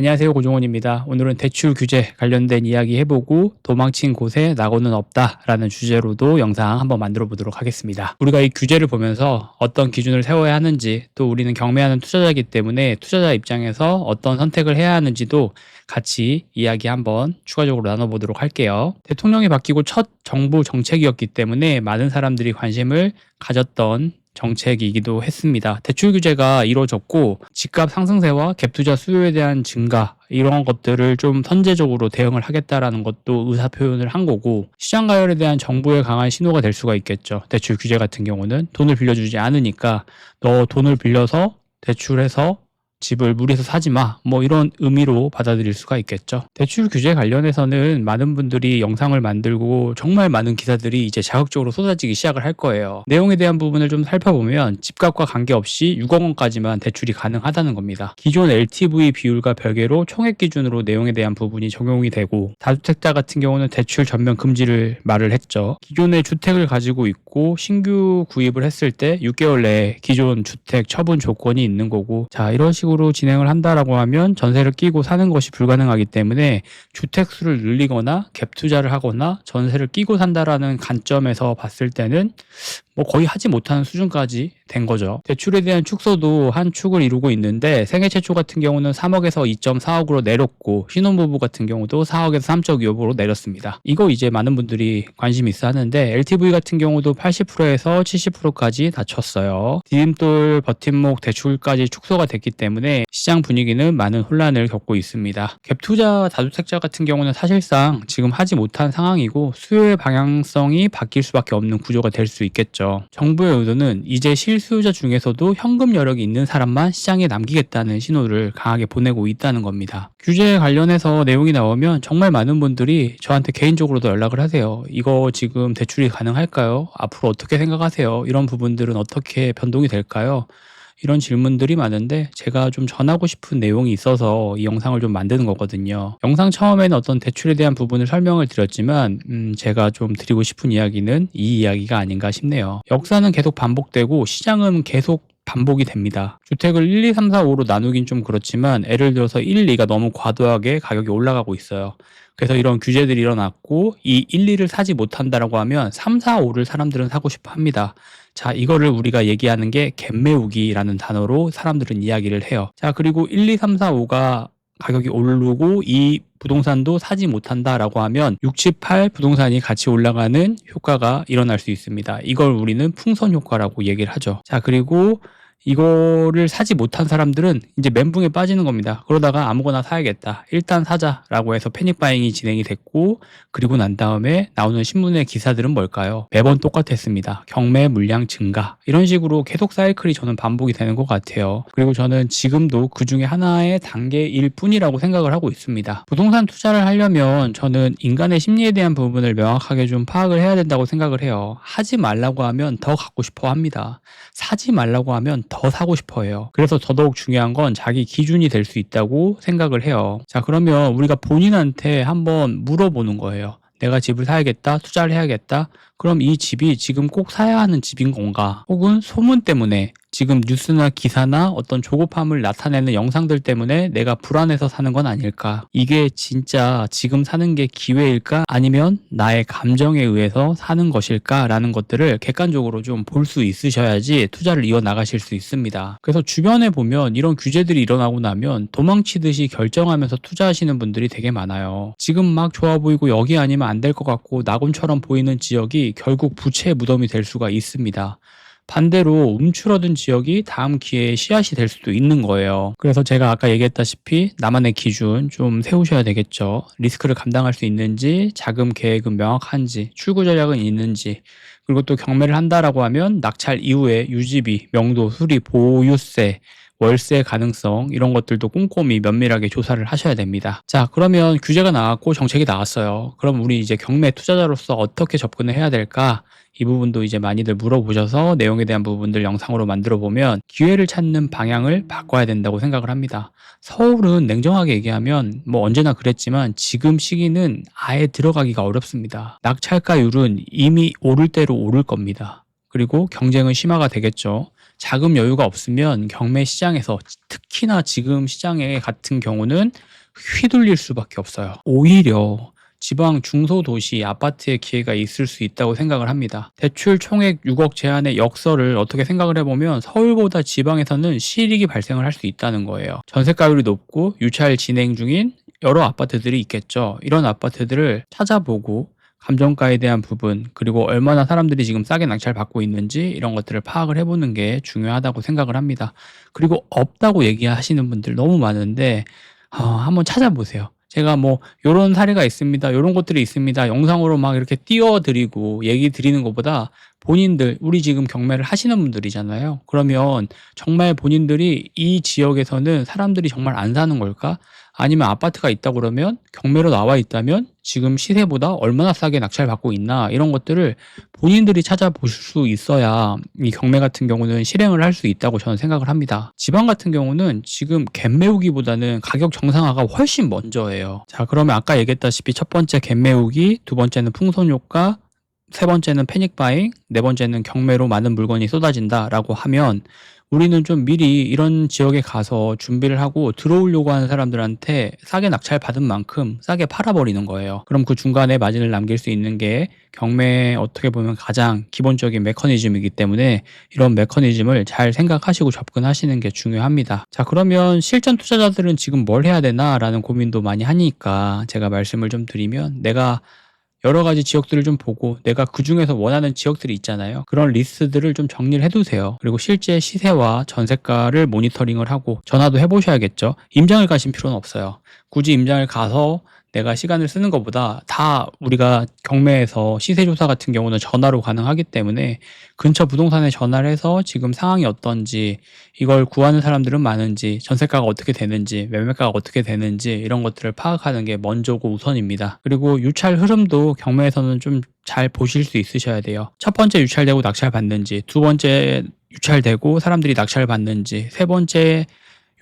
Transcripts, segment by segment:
안녕하세요 고종원입니다. 오늘은 대출 규제 관련된 이야기 해보고 도망친 곳에 낙오는 없다라는 주제로도 영상 한번 만들어 보도록 하겠습니다. 우리가 이 규제를 보면서 어떤 기준을 세워야 하는지 또 우리는 경매하는 투자자이기 때문에 투자자 입장에서 어떤 선택을 해야 하는지도 같이 이야기 한번 추가적으로 나눠보도록 할게요. 대통령이 바뀌고 첫 정부 정책이었기 때문에 많은 사람들이 관심을 가졌던 정책이기도 했습니다. 대출 규제가 이루어졌고 집값 상승세와 갭 투자 수요에 대한 증가 이런 것들을 좀 선제적으로 대응을 하겠다라는 것도 의사 표현을 한 거고 시장 가열에 대한 정부의 강한 신호가 될 수가 있겠죠. 대출 규제 같은 경우는 돈을 빌려주지 않으니까 너 돈을 빌려서 대출해서 집을 무리해서 사지 마. 뭐 이런 의미로 받아들일 수가 있겠죠. 대출 규제 관련해서는 많은 분들이 영상을 만들고 정말 많은 기사들이 이제 자극적으로 쏟아지기 시작을 할 거예요. 내용에 대한 부분을 좀 살펴보면 집값과 관계없이 6억 원까지만 대출이 가능하다는 겁니다. 기존 LTV 비율과 별개로 총액 기준으로 내용에 대한 부분이 적용이 되고 다주택자 같은 경우는 대출 전면 금지를 말을 했죠. 기존의 주택을 가지고 있고 신규 구입을 했을 때 6개월 내에 기존 주택 처분 조건이 있는 거고 자 이런 식으로 식으로 진행을 한다라고 하면 전세를 끼고 사는 것이 불가능하기 때문에 주택 수를 늘리거나 갭 투자를 하거나 전세를 끼고 산다라는 관점에서 봤을 때는 뭐 거의 하지 못하는 수준까지 된 거죠. 대출에 대한 축소도 한 축을 이루고 있는데 생애 최초 같은 경우는 3억에서 2.4억으로 내렸고 신혼부부 같은 경우도 4억에서 3.25억으로 내렸습니다. 이거 이제 많은 분들이 관심 있어 하는데 LTV 같은 경우도 80%에서 70%까지 낮췄어요. 디딤돌 버팀목 대출까지 축소가 됐기 때문에 시장 분위기는 많은 혼란을 겪고 있습니다. 갭 투자 다주택자 같은 경우는 사실상 지금 하지 못한 상황이고 수요의 방향성이 바뀔 수밖에 없는 구조가 될 수 있겠죠. 정부의 의도는 이제 실수요자 중에서도 현금 여력이 있는 사람만 시장에 남기겠다는 신호를 강하게 보내고 있다는 겁니다. 규제 관련해서 내용이 나오면 정말 많은 분들이 저한테 개인적으로도 연락을 하세요. 이거 지금 대출이 가능할까요? 앞으로 어떻게 생각하세요? 이런 부분들은 어떻게 변동이 될까요? 이런 질문들이 많은데 제가 좀 전하고 싶은 내용이 있어서 이 영상을 좀 만드는 거거든요. 영상 처음에는 어떤 대출에 대한 부분을 설명을 드렸지만 음 제가 좀 드리고 싶은 이야기는 이 이야기가 아닌가 싶네요. 역사는 계속 반복되고 시장은 계속 반복이 됩니다. 주택을 1, 2, 3, 4, 5로 나누긴 좀 그렇지만 예를 들어서 1, 2가 너무 과도하게 가격이 올라가고 있어요. 그래서 이런 규제들이 일어났고 이 1, 2를 사지 못한다라고 하면 3, 4, 5를 사람들은 사고 싶어 합니다. 자, 이거를 우리가 얘기하는 게 갭매우기라는 단어로 사람들은 이야기를 해요. 자, 그리고 1, 2, 3, 4, 5가 가격이 오르고 이 부동산도 사지 못한다라고 하면 68 부동산이 같이 올라가는 효과가 일어날 수 있습니다. 이걸 우리는 풍선 효과라고 얘기를 하죠. 자, 그리고 이거를 사지 못한 사람들은 이제 멘붕에 빠지는 겁니다. 그러다가 아무거나 사야겠다. 일단 사자라고 해서 패닉 바잉이 진행이 됐고 그리고 난 다음에 나오는 신문의 기사들은 뭘까요? 매번 똑같았습니다. 경매 물량 증가 이런 식으로 계속 사이클이 저는 반복이 되는 것 같아요. 그리고 저는 지금도 그 중에 하나의 단계일 뿐이라고 생각을 하고 있습니다. 부동산 투자를 하려면 저는 인간의 심리에 대한 부분을 명확하게 좀 파악을 해야 된다고 생각을 해요. 하지 말라고 하면 더 갖고 싶어 합니다. 사지 말라고 하면 더 사고 싶어 해요. 그래서 더더욱 중요한 건 자기 기준이 될 수 있다고 생각을 해요. 자, 그러면 우리가 본인한테 한번 물어보는 거예요. 내가 집을 사야겠다, 투자를 해야겠다. 그럼 이 집이 지금 꼭 사야 하는 집인 건가? 혹은 소문 때문에 지금 뉴스나 기사나 어떤 조급함을 나타내는 영상들 때문에 내가 불안해서 사는 건 아닐까? 이게 진짜 지금 사는 게 기회일까? 아니면 나의 감정에 의해서 사는 것일까? 라는 것들을 객관적으로 좀 볼 수 있으셔야지 투자를 이어나가실 수 있습니다. 그래서 주변에 보면 이런 규제들이 일어나고 나면 도망치듯이 결정하면서 투자하시는 분들이 되게 많아요. 지금 막 좋아 보이고 여기 아니면 안 될 것 같고 낙원처럼 보이는 지역이 결국 부채의 무덤이 될 수가 있습니다. 반대로 움츠러든 지역이 다음 기회에 씨앗이 될 수도 있는 거예요. 그래서 제가 아까 얘기했다시피 나만의 기준 좀 세우셔야 되겠죠. 리스크를 감당할 수 있는지, 자금 계획은 명확한지, 출구 전략은 있는지, 그리고 또 경매를 한다라고 하면 낙찰 이후에 유지비, 명도, 수리, 보유세, 월세 가능성 이런 것들도 꼼꼼히 면밀하게 조사를 하셔야 됩니다. 자, 그러면 규제가 나왔고 정책이 나왔어요. 그럼 우리 이제 경매 투자자로서 어떻게 접근을 해야 될까? 이 부분도 이제 많이들 물어보셔서 내용에 대한 부분들 영상으로 만들어 보면 기회를 찾는 방향을 바꿔야 된다고 생각을 합니다. 서울은 냉정하게 얘기하면 뭐 언제나 그랬지만 지금 시기는 아예 들어가기가 어렵습니다. 낙찰가율은 이미 오를 대로 오를 겁니다. 그리고 경쟁은 심화가 되겠죠. 자금 여유가 없으면 경매 시장에서 특히나 지금 시장에 같은 경우는 휘둘릴 수밖에 없어요. 오히려 지방 중소도시 아파트의 기회가 있을 수 있다고 생각을 합니다. 대출 총액 6억 제한의 역설을 어떻게 생각을 해보면 서울보다 지방에서는 실익이 발생을 할 수 있다는 거예요. 전세가율이 높고 유찰 진행 중인 여러 아파트들이 있겠죠. 이런 아파트들을 찾아보고 감정가에 대한 부분 그리고 얼마나 사람들이 지금 싸게 낙찰 받고 있는지 이런 것들을 파악을 해보는 게 중요하다고 생각을 합니다. 그리고 없다고 얘기하시는 분들 너무 많은데 어, 한번 찾아보세요. 제가 뭐 요런 사례가 있습니다. 요런 것들이 있습니다. 영상으로 막 이렇게 띄워드리고 얘기 드리는 것보다 본인들 우리 지금 경매를 하시는 분들이잖아요. 그러면 정말 본인들이 이 지역에서는 사람들이 정말 안 사는 걸까? 아니면 아파트가 있다 그러면 경매로 나와 있다면 지금 시세보다 얼마나 싸게 낙찰 받고 있나 이런 것들을 본인들이 찾아보실 수 있어야 이 경매 같은 경우는 실행을 할 수 있다고 저는 생각을 합니다. 지방 같은 경우는 지금 갭 메우기보다는 가격 정상화가 훨씬 먼저예요. 자 그러면 아까 얘기했다시피 첫 번째 갭 메우기, 두 번째는 풍선 효과, 세 번째는 패닉 바잉, 네 번째는 경매로 많은 물건이 쏟아진다라고 하면 우리는 좀 미리 이런 지역에 가서 준비를 하고 들어오려고 하는 사람들한테 싸게 낙찰 받은 만큼 싸게 팔아버리는 거예요. 그럼 그 중간에 마진을 남길 수 있는 게 경매 어떻게 보면 가장 기본적인 메커니즘이기 때문에 이런 메커니즘을 잘 생각하시고 접근하시는 게 중요합니다. 자, 그러면 실전 투자자들은 지금 뭘 해야 되나 라는 고민도 많이 하니까 제가 말씀을 좀 드리면 내가 여러 가지 지역들을 좀 보고 내가 그 중에서 원하는 지역들이 있잖아요. 그런 리스트들을 좀 정리를 해두세요. 그리고 실제 시세와 전세가를 모니터링을 하고 전화도 해보셔야겠죠. 임장을 가신 필요는 없어요. 굳이 임장을 가서 내가 시간을 쓰는 것보다 다 우리가 경매에서 시세 조사 같은 경우는 전화로 가능하기 때문에 근처 부동산에 전화를 해서 지금 상황이 어떤지 이걸 구하는 사람들은 많은지 전세가가 어떻게 되는지 매매가가 어떻게 되는지 이런 것들을 파악하는 게 먼저고 우선입니다. 그리고 유찰 흐름도 경매에서는 좀 잘 보실 수 있으셔야 돼요. 첫 번째 유찰되고 낙찰 받는지 두 번째 유찰되고 사람들이 낙찰 받는지 세 번째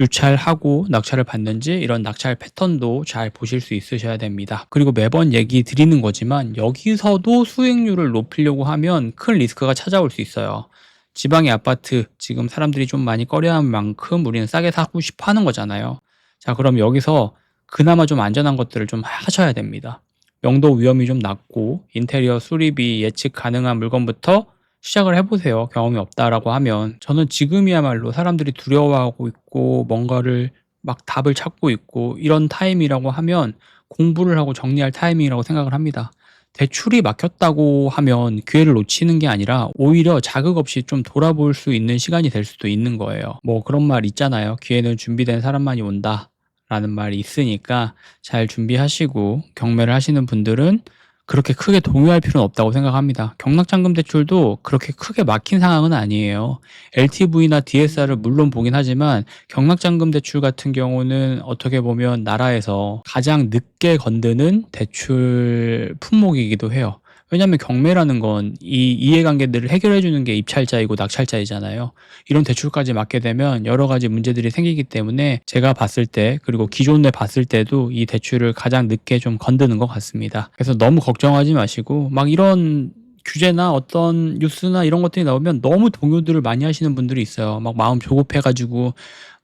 유찰하고 낙찰을 받는지 이런 낙찰 패턴도 잘 보실 수 있으셔야 됩니다. 그리고 매번 얘기 드리는 거지만 여기서도 수익률을 높이려고 하면 큰 리스크가 찾아올 수 있어요. 지방의 아파트 지금 사람들이 좀 많이 꺼려하는 만큼 우리는 싸게 사고 싶어 하는 거잖아요. 자, 그럼 여기서 그나마 좀 안전한 것들을 좀 하셔야 됩니다. 명도 위험이 좀 낮고 인테리어 수리비 예측 가능한 물건부터 시작을 해보세요. 경험이 없다라고 하면 저는 지금이야말로 사람들이 두려워하고 있고 뭔가를 막 답을 찾고 있고 이런 타임이라고 하면 공부를 하고 정리할 타이밍이라고 생각을 합니다. 대출이 막혔다고 하면 기회를 놓치는 게 아니라 오히려 자극 없이 좀 돌아볼 수 있는 시간이 될 수도 있는 거예요. 뭐 그런 말 있잖아요. 기회는 준비된 사람만이 온다. 라는 말이 있으니까 잘 준비하시고 경매를 하시는 분들은 그렇게 크게 동요할 필요는 없다고 생각합니다. 경락잔금 대출도 그렇게 크게 막힌 상황은 아니에요. LTV나 DSR을 물론 보긴 하지만 경락잔금 대출 같은 경우는 어떻게 보면 나라에서 가장 늦게 건드는 대출 품목이기도 해요. 왜냐하면 경매라는 건 이 이해관계들을 해결해 주는 게 입찰자이고 낙찰자이잖아요. 이런 대출까지 맡게 되면 여러 가지 문제들이 생기기 때문에 제가 봤을 때 그리고 기존에 봤을 때도 이 대출을 가장 늦게 좀 건드는 것 같습니다. 그래서 너무 걱정하지 마시고 막 이런 규제나 어떤 뉴스나 이런 것들이 나오면 너무 동요들을 많이 하시는 분들이 있어요. 막 마음 조급해가지고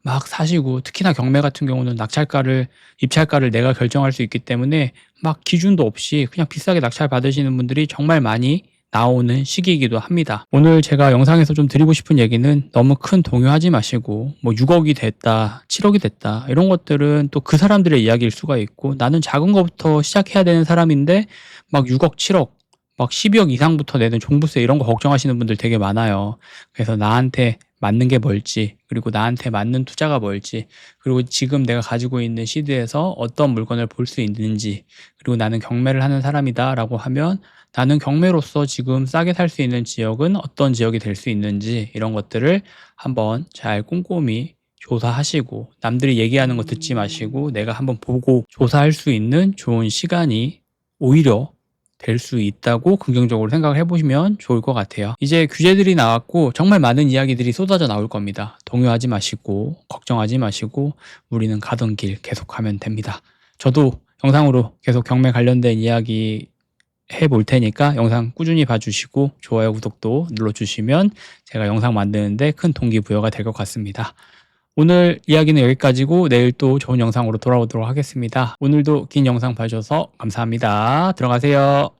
막 사시고 특히나 경매 같은 경우는 낙찰가를 입찰가를 내가 결정할 수 있기 때문에 막 기준도 없이 그냥 비싸게 낙찰 받으시는 분들이 정말 많이 나오는 시기이기도 합니다. 오늘 제가 영상에서 좀 드리고 싶은 얘기는 너무 큰 동요하지 마시고 뭐 6억이 됐다, 7억이 됐다 이런 것들은 또 그 사람들의 이야기일 수가 있고 나는 작은 것부터 시작해야 되는 사람인데 막 6억, 7억 막 12억 이상부터 내는 종부세 이런 거 걱정하시는 분들 되게 많아요. 그래서 나한테 맞는 게 뭘지, 그리고 나한테 맞는 투자가 뭘지, 그리고 지금 내가 가지고 있는 시드에서 어떤 물건을 볼 수 있는지, 그리고 나는 경매를 하는 사람이다라고 하면 나는 경매로서 지금 싸게 살 수 있는 지역은 어떤 지역이 될 수 있는지 이런 것들을 한번 잘 꼼꼼히 조사하시고 남들이 얘기하는 거 듣지 마시고 내가 한번 보고 조사할 수 있는 좋은 시간이 오히려 될 수 있다고 긍정적으로 생각을 해보시면 좋을 것 같아요. 이제 규제들이 나왔고 정말 많은 이야기들이 쏟아져 나올 겁니다. 동요하지 마시고 걱정하지 마시고 우리는 가던 길 계속하면 됩니다. 저도 영상으로 계속 경매 관련된 이야기 볼 테니까 영상 꾸준히 봐주시고 좋아요, 구독도 눌러주시면 제가 영상 만드는데 큰 동기부여가 될 것 같습니다. 오늘 이야기는 여기까지고 내일 또 좋은 영상으로 돌아오도록 하겠습니다. 오늘도 긴 영상 봐주셔서 감사합니다. 들어가세요.